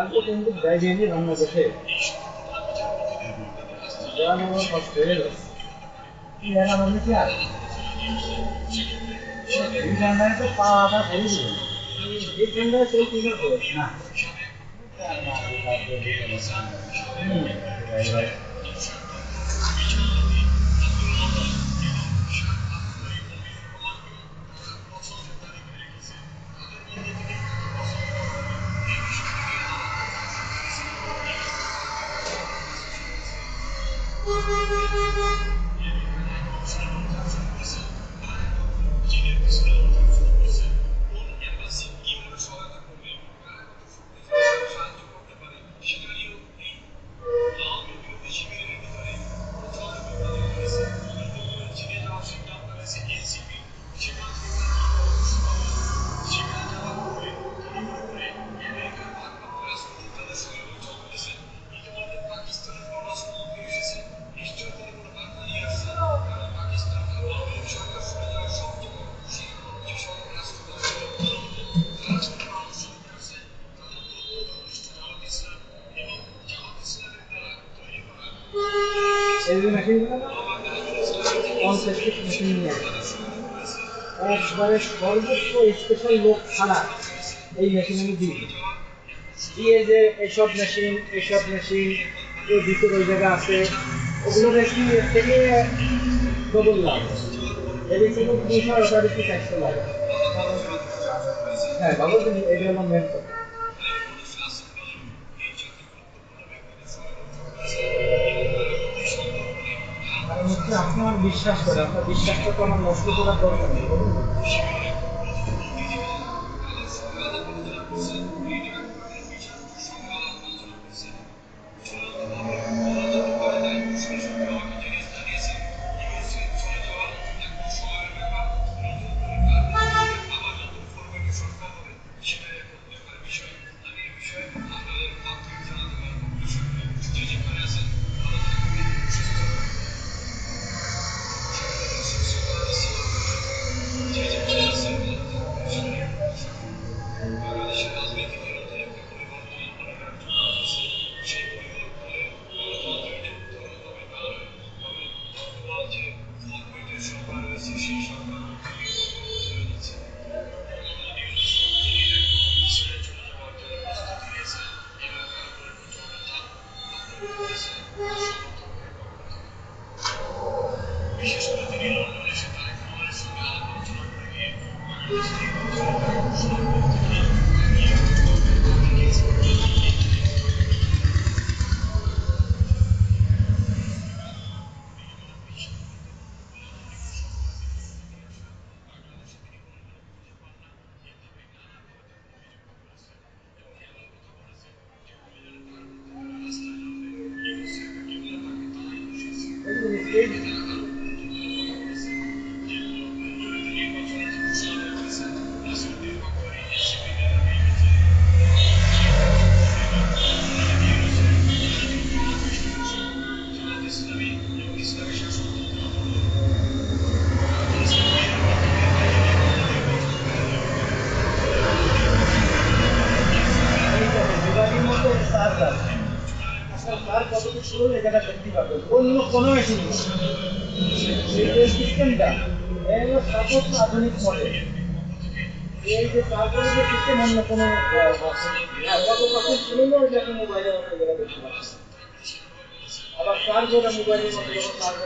লাগবে কিন্তু গাইডে নিয়ে রান্না করতে রান্না কষ্ট হয়ে গেছে কি রান্না করবে কি আর এই রান্নায় তো পাওয়াটা করে দিবে এই রান্নায় সেই কি করবে না হুম, right, right. এই মেশিনগুলো পঞ্চাশ কেজি মেশিন নিয়ে। একবারে সর্বোচ্চ স্পেশাল লোক ছাড়া এই মেশিন আমি দিই দিয়ে যে এইসব মেশিন এইসব মেশিন এর ভিতরে ওই জায়গা আছে ওগুলো এর থেকে ডবল লাভ এর থেকে দুশো ওটা বেশি চারশো লাগে হ্যাঁ বাবু এটা হলো মেন কথা বিশ্বাস করে আপনার বিশ্বাসটা তো আমার নষ্ট করার দরকার নেই। বলুন না? কতটুকু দেখতে পাবে। অন্য কোনো মেশিন সিস্টেমটা এই আধুনিক মডেল যে তারপরে যে সিস্টেম অন্য কোনো আহ, আছে না, কত কত শুনলে ওই দেখো মোবাইলের মতো যেটা দেখতে পাচ্ছি আবার চার্জ ওটা মোবাইলের মতো যখন চার্জ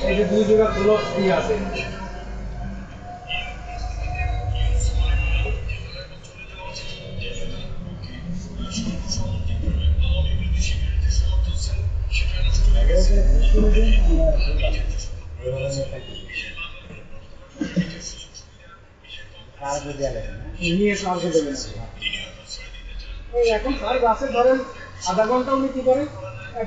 পাবে যে দুই জোড়া গ্লোভ দিয়ে আছে। এই এখন চার্জ আছে ধরেন আধা ঘন্টাও নিতে পারে এক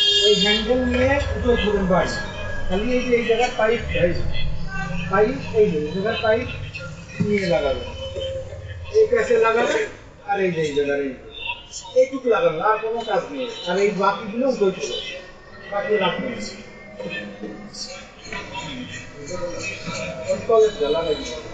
এই হ্যান্ডেল নিয়ে উপরে ঘুরেন বাই খালি এই যে এই জায়গার পাইপ এই পাইপ এই যে এই জায়গার পাইপ নিয়ে লাগাবেন এই প্যাসে লাগাবেন আর এই যে এই জায়গার এই এইটুকু লাগাবেন আর কোনো কাজ নেই আর এই বাকিগুলো বই চলে বাকি রাখবেন কলেজটা লাগাই দিবেন